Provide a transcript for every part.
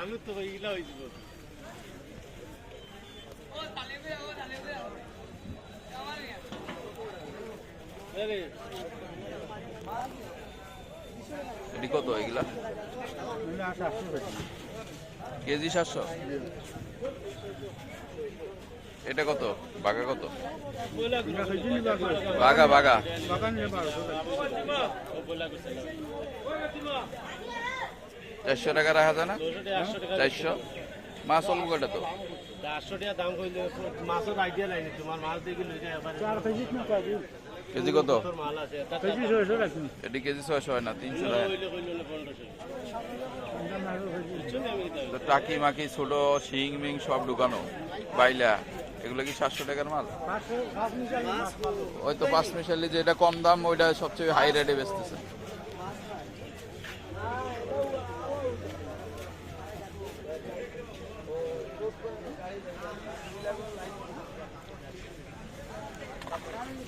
আমি তো ইলা হয়ে যাব এটি কত এগুলা? কেজি সাতশো? এটা কত? বাঘা কত? বাঘা বাঘা। চারশো টাকা রাখা যায় না? চারশো? মাছ অল্প কটা তো? চারশো টাকা দাম কইলে মাছের আইডিয়া নাই নি, তোমার মাছ দেখে লই যায় এবার কেজি কত? এটি কেজি ছয়শো হয় না তিনশো টাকা। কইলে কইলে হলো পনেরোশো। বুঝছ না আমি দিতাম। তো টাকি মাকি ছোট শিং মিং সব ঢুকানো। বাইলা এগুলো কি সাতশো টাকার মাল? ওই তো পাঁচ মিশালি যেটা কম দাম ওইটা সবচেয়ে হাই রেটে বেচতেছে না তা পানি ভালো পানি নাই তো মিটার ওঠে হানা পানি নাই পানি নাই পানি নাই মিটারের পানি নাই টাকা পড়া দাম লাগে তোদের অঙ্গ আছে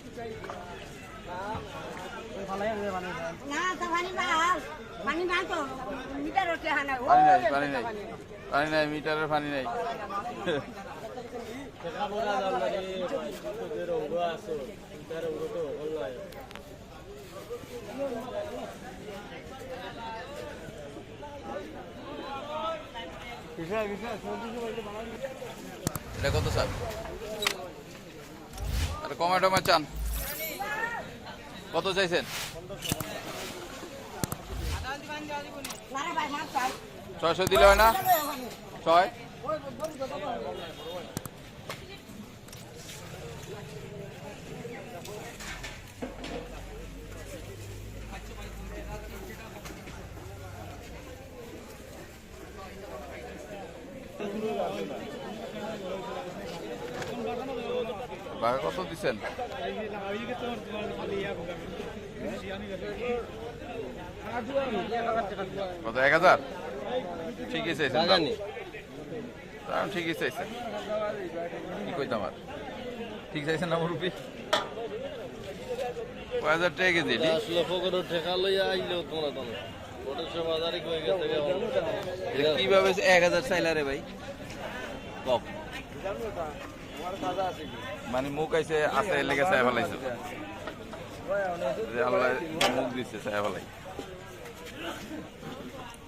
তার অঙ্গ তো। হল নাই এটা কত স্যার? আরে কমায় টমায় চান? কত চাইছেন? ছয়শো দিলে হয় না? ছয়? বাঘা কত দিচ্ছেন কত এক হাজার? ঠিকই চাইছেন দাম। ঠিকই চাইছেন। কি কইতাম আর? ঠিক চাইছেন না মুরব্বী? কয় হাজার টাকা কেজি লক্ষ করে টাকা লইয়া আইলো তোমরা তো পনেরোশো বাজারে কয়ে গেছে এটা কীভাবে এক হাজার চাইলা রে ভাই? কম। মানে মুখ আইছে আছে লেগে চাই ফেলাইছো। যে আল্লাহ মুখ দিচ্ছে চাই ফেলাই।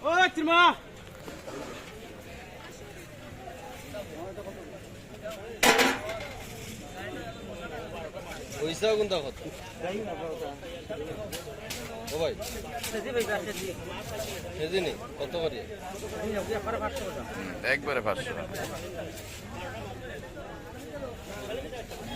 ও পয়সা কোনটা কত ও ভাই। কত করে? একবারে পাঁচশো।